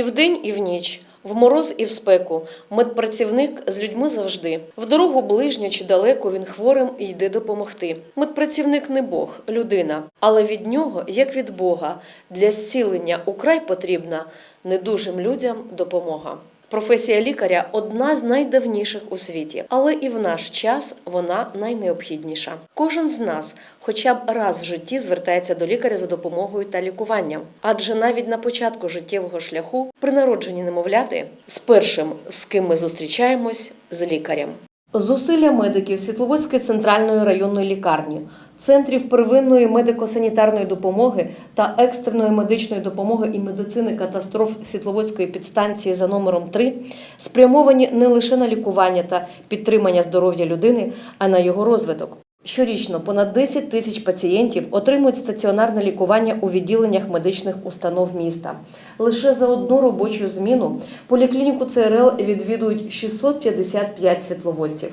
І вдень, і в ніч, в мороз і в спеку. Медпрацівник з людьми завжди. В дорогу ближню чи далеко він хворим йде допомогти. Медпрацівник не Бог, людина, але від нього, як від Бога, для зцілення украй потрібна недужим людям допомога. Професія лікаря одна з найдавніших у світі, але і в наш час вона найнеобхідніша. Кожен з нас хоча б раз в житті звертається до лікаря за допомогою та лікуванням. Адже навіть на початку життєвого шляху при народженні немовляти з першим, з ким ми зустрічаємось, з лікарем. Зусилля медиків Світловодської центральної районної лікарні, центрів первинної медико-санітарної допомоги та екстреної медичної допомоги і медицини катастроф Світловодської підстанції за номером 3 спрямовані не лише на лікування та підтримання здоров'я людини, а на його розвиток. Щорічно понад 10 тисяч пацієнтів отримують стаціонарне лікування у відділеннях медичних установ міста. Лише за одну робочу зміну поліклініку ЦРЛ відвідують 655 світловодців.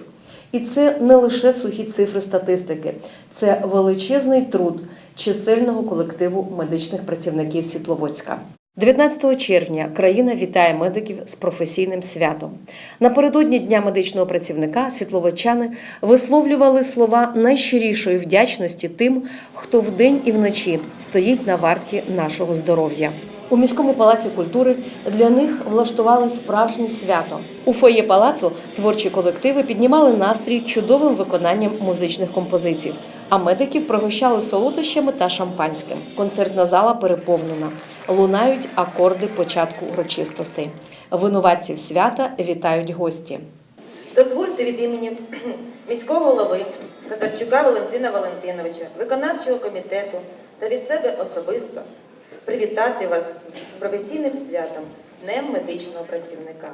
І це не лише сухі цифри статистики, це величезний труд чисельного колективу медичних працівників Світловодська. 19 червня країна вітає медиків з професійним святом. Напередодні Дня медичного працівника світловодчани висловлювали слова найщирішої вдячності тим, хто вдень і вночі стоїть на варті нашого здоров'я. У міському палаці культури для них влаштували справжнє свято. У фоє палацу творчі колективи піднімали настрій чудовим виконанням музичних композицій, а медиків пригощали солодощами та шампанським. Концертна зала переповнена. Лунають акорди початку урочистостей. Винуватців свята вітають гості. Дозвольте від імені міського голови Казарчука Валентина Валентиновича, виконавчого комітету та від себе особисто привітати вас з професійним святом Днем медичного працівника.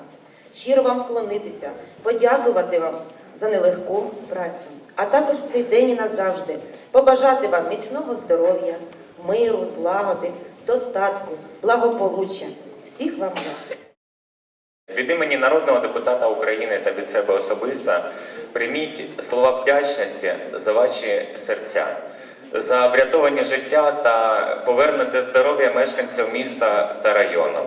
Щиро вам вклонитися, подякувати вам за нелегку працю, а також в цей день і назавжди побажати вам міцного здоров'я, миру, злагоди, достатку, благополуччя. Всіх вам благ. Від імені народного депутата України та від себе особисто прийміть слова вдячності за ваші серця, за врятовані життя та повернути здоров'я мешканців міста та району.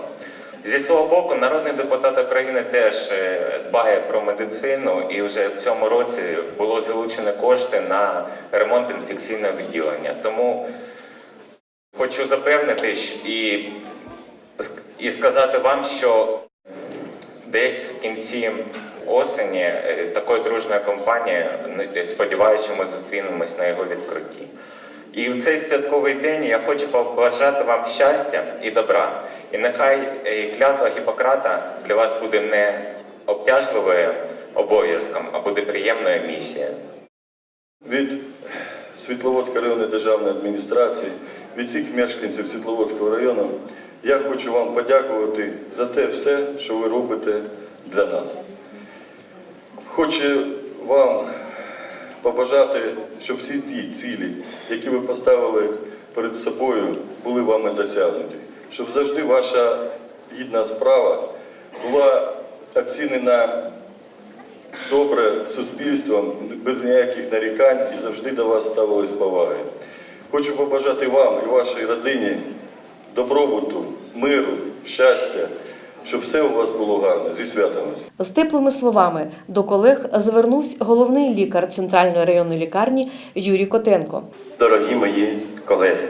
Зі свого боку, народний депутат України теж е, дбає про медицину, і вже в цьому році було залучено кошти на ремонт інфекційного відділення. Тому хочу запевнити і, і сказати вам, що Десь в кінці осені е, такої дружної компанії, е, сподіваюся, ми зустрінемось на його відкритті. І в цей святковий день я хочу побажати вам щастя і добра. І нехай е, клятва Гіппократа для вас буде не обтяжливою обов'язком, а буде приємною місією. від Світловодської районної державної адміністрації, від всіх мешканців Світловодського району, я хочу вам подякувати за те все, що ви робите для нас. Хочу вам побажати, щоб всі ті цілі, які ви поставили перед собою, були вами досягнуті. Щоб завжди ваша гідна справа була оцінена добре суспільством, без ніяких нарікань і завжди до вас ставились з повагою. Хочу побажати вам і вашій родині добробуту, миру, щастя, щоб все у вас було гарно. Зі святом вас! З теплими словами до колег звернувся головний лікар центральної районної лікарні Юрій Котенко. Дорогі мої колеги,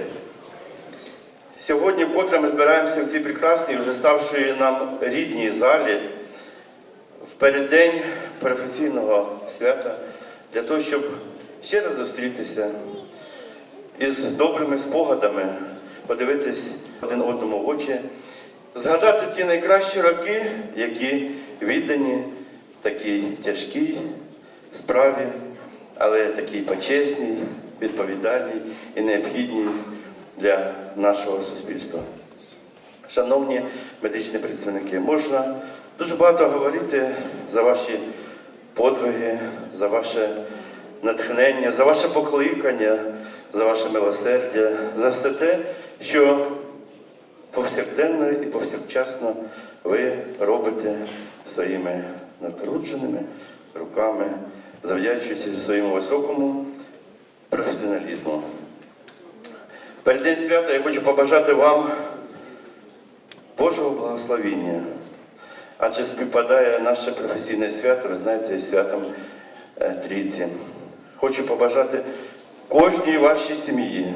сьогодні вкотре ми збираємося в цій прекрасній, вже ставшої нам рідній залі в переддень професійного свята для того, щоб ще раз зустрітися із добрими спогадами, подивитись один одному в очі, згадати ті найкращі роки, які віддані такій тяжкій справі, але такій почесній, відповідальній і необхідній для нашого суспільства. Шановні медичні працівники, можна дуже багато говорити за ваші подвиги, за ваше натхнення, за ваше покликання, за ваше милосердя, за все те, що повсякденно і повсякчасно ви робите своїми натрудженими руками, завдячуючи своєму високому професіоналізму. Перед день свята я хочу побажати вам Божого благословіння, адже співпадає наше професійне свято, ви знаєте, святом е, Трійці. Хочу побажати кожній вашій сім'ї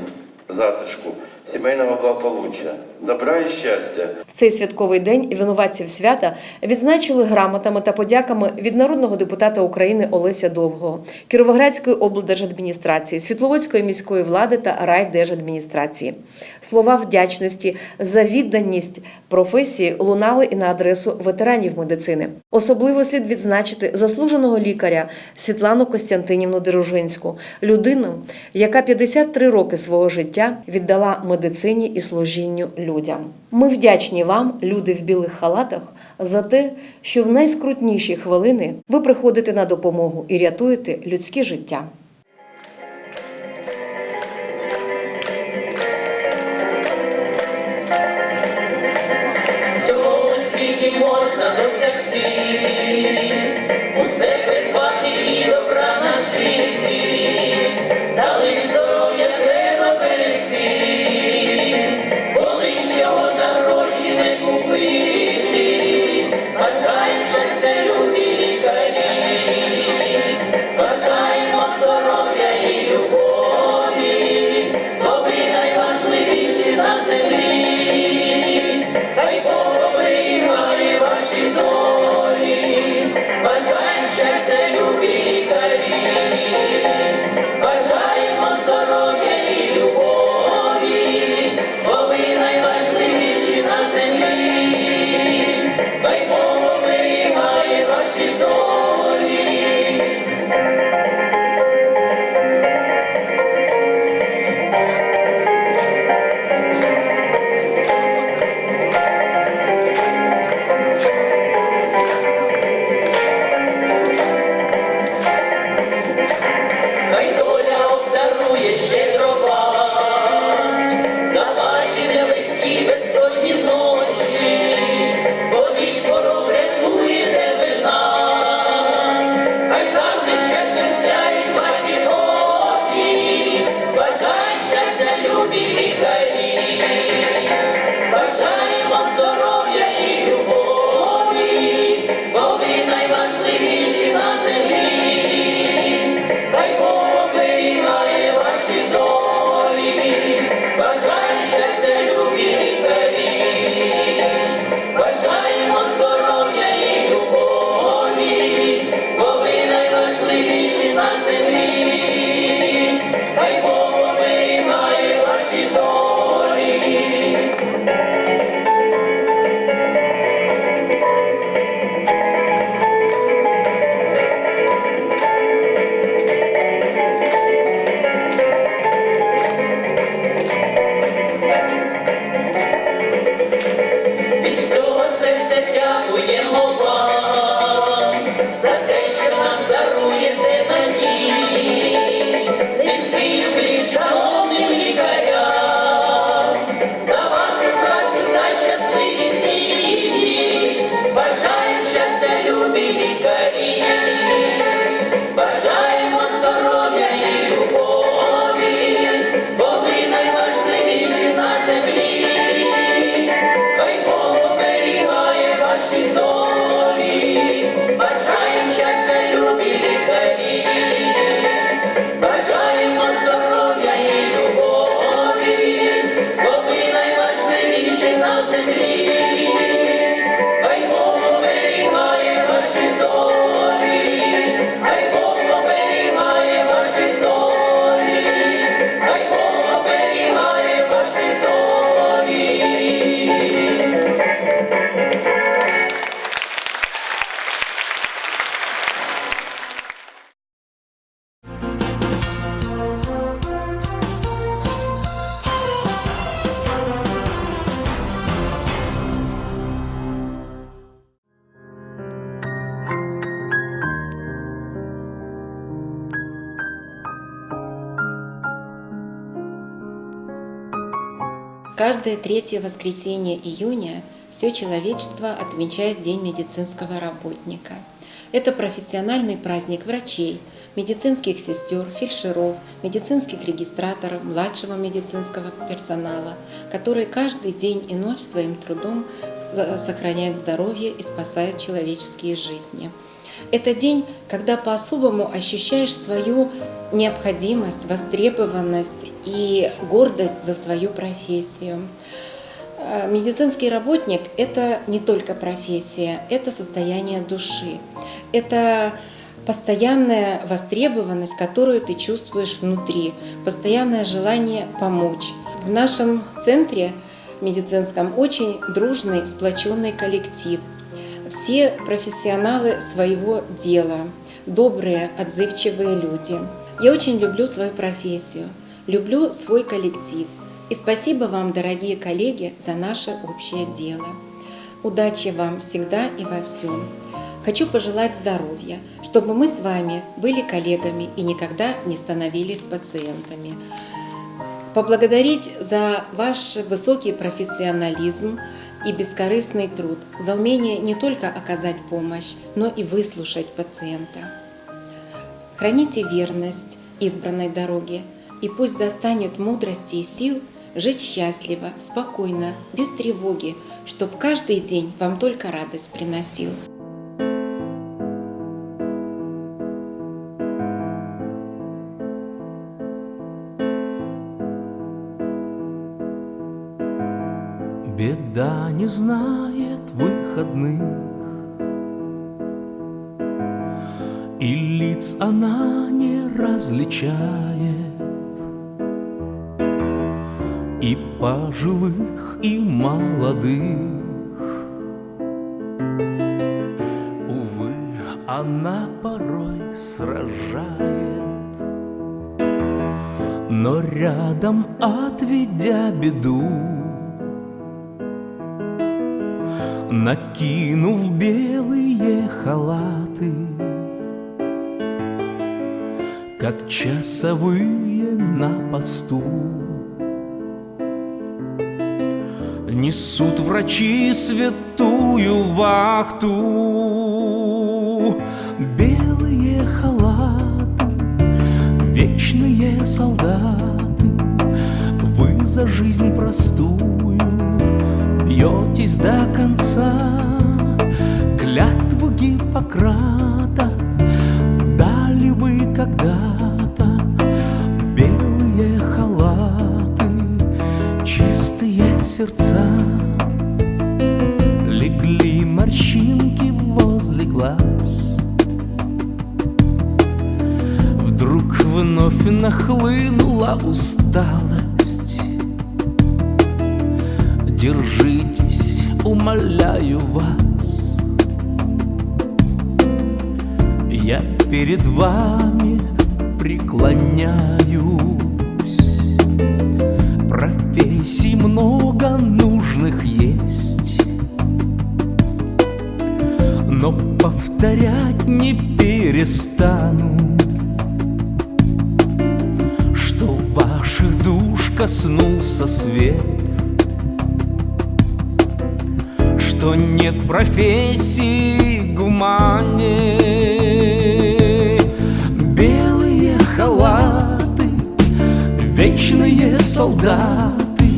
затишку сімейного благополуччя, добра і щастя. В цей святковий день винуватців свята відзначили грамотами та подяками від народного депутата України Олеся Довгого, Кіровоградської облдержадміністрації, Світловодської міської влади та райдержадміністрації. Слова вдячності за відданість професії лунали і на адресу ветеранів медицини. Особливо слід відзначити заслуженого лікаря Світлану Костянтинівну Дерожинську, людину, яка 53 роки свого життя віддала медицині медицині і служінню людям. Ми вдячні вам, люди в білих халатах, за те, що в найскрутніші хвилини ви приходите на допомогу і рятуєте людське життя. Всього у світі можна досягти. Каждое третье воскресенье июня все человечество отмечает День медицинского работника. Это профессиональный праздник врачей, медицинских сестер, фельдшеров, медицинских регистраторов, младшего медицинского персонала, которые каждый день и ночь своим трудом сохраняют здоровье и спасают человеческие жизни. Это день, когда по-особому ощущаешь свою необходимость, востребованность и гордость за свою профессию. Э, Медицинский работник – это не только профессия, это состояние души. Это постоянная востребованность, которую ты чувствуешь внутри, постоянное желание помочь. В нашем центре медицинском очень дружный, сплоченный коллектив. Все профессионалы своего дела, добрые, отзывчивые люди. Я очень люблю свою профессию, люблю свой коллектив. И спасибо вам, дорогие коллеги, за наше общее дело. Удачи вам всегда и во всем. Хочу пожелать здоровья, чтобы мы с вами были коллегами и никогда не становились пациентами. Поблагодарить за ваш высокий профессионализм и бескорыстный труд, за умение не только оказать помощь, но и выслушать пациента. Храните верность избранной дороге, и пусть достанет мудрости и сил жить счастливо, спокойно, без тревоги, чтоб каждый день вам только радость приносил. Знает выходных. И лиц она не различает. И пожилых, и молодых. Увы, она порой сражает. Но рядом, отведя беду Накинув белые халаты Как часовые на посту. Несут врачи святую вахту Белые халаты, вечные солдаты Вы за жизнь простую бьетесь до конца Клятву Гиппократа. Дали вы когда-то Белые халаты Чистые сердца. Легли морщинки возле глаз. Вдруг вновь нахлынула усталость Держитесь, умоляю вас. Я перед вами преклоняюсь. Профессий много нужных есть. Но повторять не перестану коснулся свет что нет профессии гуманнее. Белые халаты, вечные солдаты,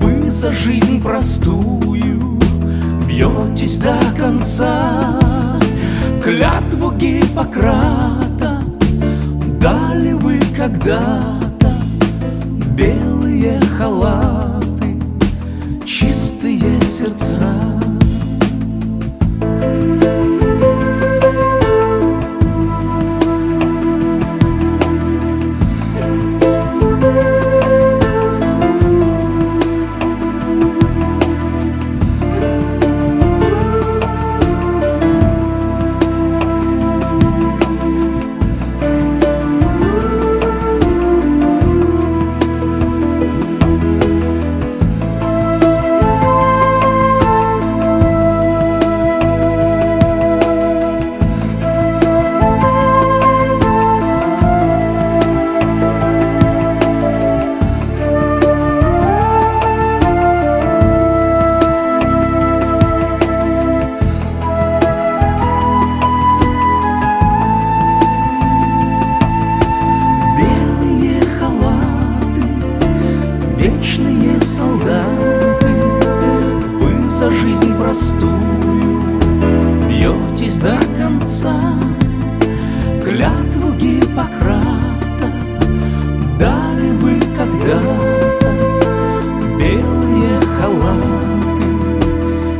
вы за жизнь простую бьетесь до конца. Клятву Гиппократа дали вы когда-то белые халаты, чистые сердца. Гиппократа. Дали вы когда-то Белые халаты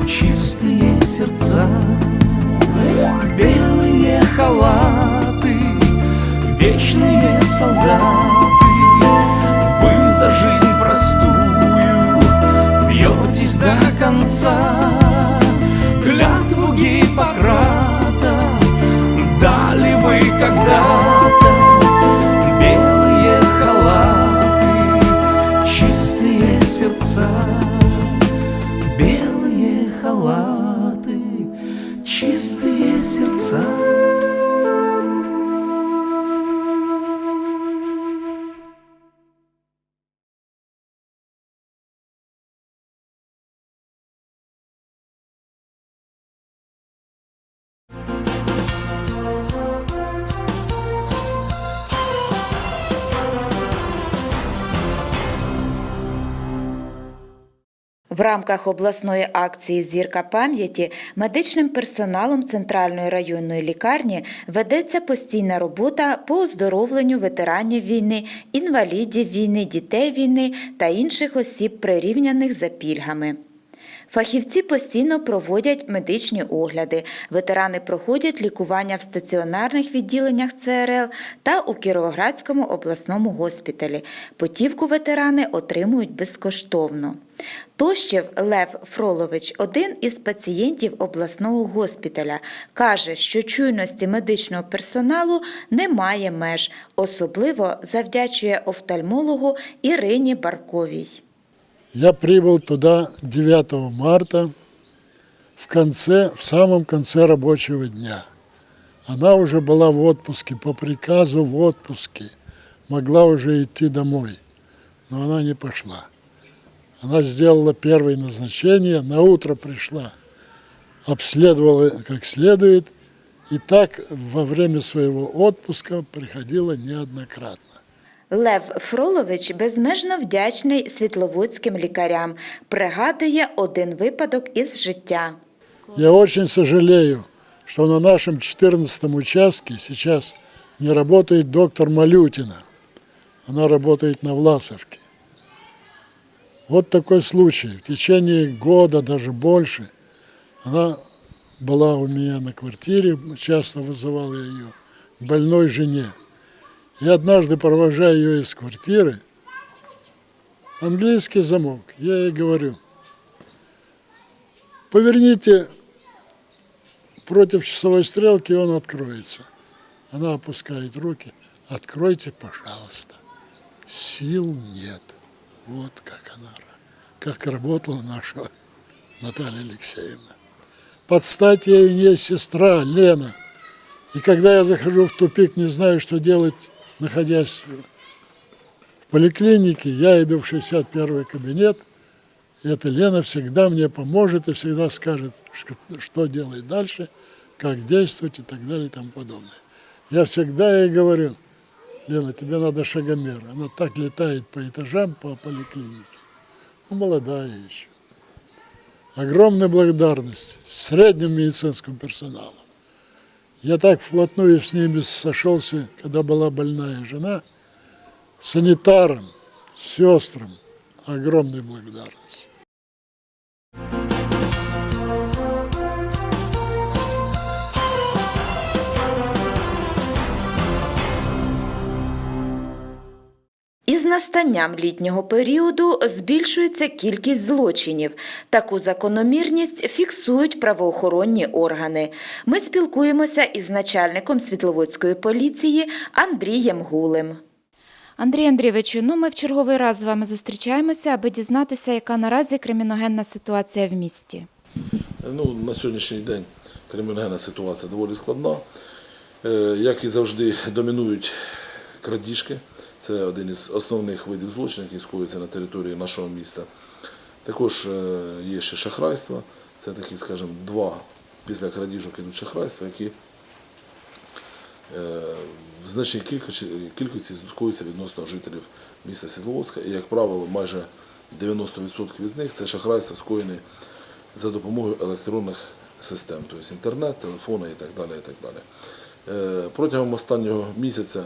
Чистые сердца. Белые халаты Вечные солдаты. Вы за жизнь простую Бьетесь до конца. Клятву Гиппократа Дали вы когда-то В рамках обласної акції Зірка пам'яті медичним персоналом Центральної районної лікарні ведеться постійна робота по оздоровленню ветеранів війни, інвалідів війни, дітей війни та інших осіб, прирівняних за пільгами. Фахівці постійно проводять медичні огляди. Ветерани проходять лікування в стаціонарних відділеннях ЦРЛ та у Кіровоградському обласному госпіталі. Путівку ветерани отримують безкоштовно. Тощев Лев Фролович, один із пацієнтів обласного госпіталя, каже, що чуйності медичного персоналу немає меж, особливо завдячує офтальмологу Ірині Барковій. Я прибыл туда 9 марта в конце, в самом конце рабочего дня. Она уже была в отпуске, по приказу в отпуске. Могла уже идти домой, но она не пошла. Она сделала первое назначение, на утро пришла, обследовала как следует, и так во время своего отпуска приходила неоднократно. Лев Фролович безмежно вдячний світловодським лікарям. Пригадує один випадок із життя. Я очень сожалею, что на нашем 14 участке сейчас не работает доктор Малютина. Она работает на Власовке. Вот такой случай. В течение года, даже больше, она была у меня на квартире, часто вызывал я ее, к больной жене. И однажды, провожая ее из квартиры, английский замок, я ей говорю, поверните против часовой стрелки, он откроется. Она опускает руки, откройте, пожалуйста. Сил нет. Вот как она, как работала наша Наталья Алексеевна. Под стать ей у сестра Лена. И когда я захожу в тупик, не знаю, что делать, находясь в поликлинике, я иду в 61 кабинет, и эта Лена всегда мне поможет и всегда скажет, что, что делать дальше, как действовать и так далее и тому подобное. Я всегда ей говорю, Лена, тебе надо шагомер. Она так летает по этажам, по поликлинике. Ну, молодая еще. Огромная благодарность среднему медицинскому персоналу. Я так вплотную с ними сошелся, когда была больная жена, санитарам, сестрам. Огромная благодарность. Настанням літнього періоду збільшується кількість злочинів. Таку закономірність фіксують правоохоронні органи. Ми спілкуємося із начальником Світловодської поліції Андрієм Гулем. Андрій Андрійовичу, ну ми в черговий раз з вами зустрічаємося, аби дізнатися, яка наразі криміногенна ситуація в місті. Ну, на сьогоднішній день криміногенна ситуація доволі складна. Е, Як і завжди, домінують крадіжки. Це один із основних видів злочинів, який скоюється на території нашого міста. Також е, є ще шахрайство. Це такі, скажімо, два після крадіжок ідуть шахрайства, які е, в значній кількості, скоюються відносно жителів міста Світловодська. І, як правило, майже 90% із них це шахрайство скоєне за допомогою електронних систем, тобто інтернет, телефони і так далі. І так далі. Е, Протягом останнього місяця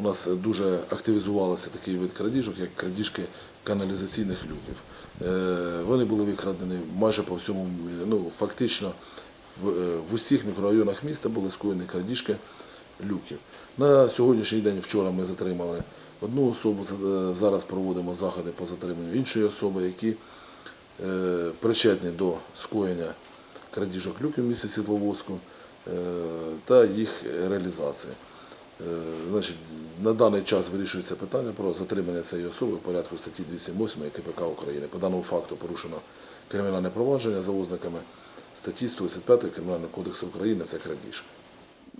у нас дуже активізувалося такий вид крадіжок, як крадіжки каналізаційних люків. Е, Вони були викрадені майже по всьому, ну фактично в, е, усіх мікрорайонах міста були скоєні крадіжки люків. На сьогоднішній день вчора ми затримали одну особу, е, зараз проводимо заходи по затриманню іншої особи, які е, причетні до скоєння крадіжок люків в місті Світловодську е, та їх реалізації. Е, Значить, на даний час вирішується питання про затримання цієї особи в порядку статті 208 КПК України. По даному факту порушено кримінальне провадження за ознаками статті 185 Кримінального кодексу України це крадіжка.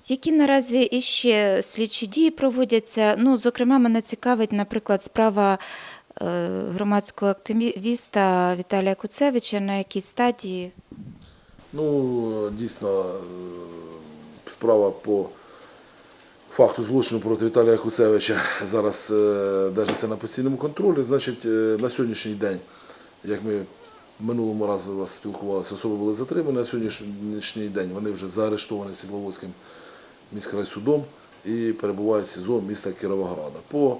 Які наразі іще слідчі дії проводяться? Ну, зокрема, мене цікавить, наприклад, справа е, громадського активіста Віталія Куцевича, на якій стадії Ну, дійсно, е, справа по факту злочину проти Віталія Куцевича зараз е, держиться на постійному контролі. Значить, е, на сьогоднішній день, як ми минулому разу вас спілкувалися, особи були затримані. На сьогоднішній день вони вже заарештовані Світловодським міськрайсудом і перебувають в СІЗО міста Кіровограда. По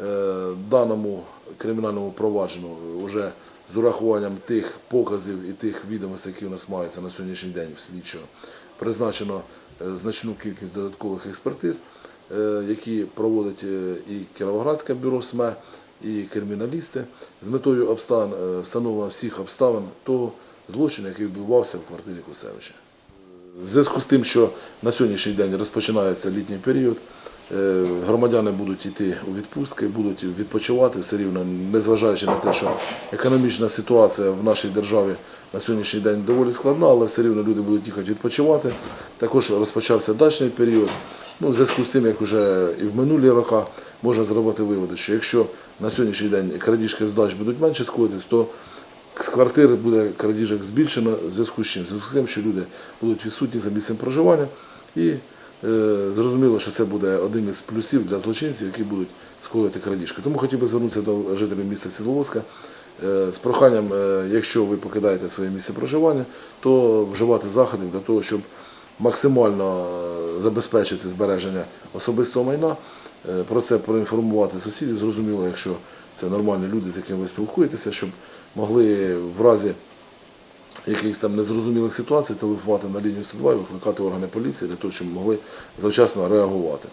е, даному кримінальному провадженню вже з урахуванням тих показів і тих відомостей, які у нас маються на сьогоднішній день в слідчого, призначено значну кількість додаткових експертиз, е, які проводить е, і Кіровоградське бюро СМЕ, і криміналісти з метою обставин, е, встановлення всіх обставин того злочину, який відбувався в квартирі Кусевича. Зв'язку з тим, що на сьогоднішній день розпочинається літній період, е, громадяни будуть йти у відпустки, будуть відпочивати все рівно, незважаючи на те, що економічна ситуація в нашій державі на сьогоднішній день доволі складна, але все рівно люди будуть їхати відпочивати. Також розпочався дачний період. Ну, в зв'язку з тим, як вже і в минулі роки можна зробити виводи, що якщо на сьогоднішній день крадіжки з дач будуть менше скоїтись, то з квартири буде крадіжок збільшено в зв'язку з чим? В зв'язку з тим, що люди будуть відсутні за місцем проживання, і е, зрозуміло, що це буде одним із плюсів для злочинців, які будуть скоювати крадіжки. Тому хотів би звернутися до жителів міста Світловодська е, з проханням, е, якщо ви покидаєте своє місце проживання, то вживати заходів для того, щоб максимально е, забезпечити збереження особистого майна. Е, Про це проінформувати сусідів. Зрозуміло, якщо це нормальні люди, з якими ви спілкуєтеся, щоб могли в разі якихось там незрозумілих ситуацій телефонувати на лінію 102 і викликати органи поліції для того, щоб могли завчасно реагувати.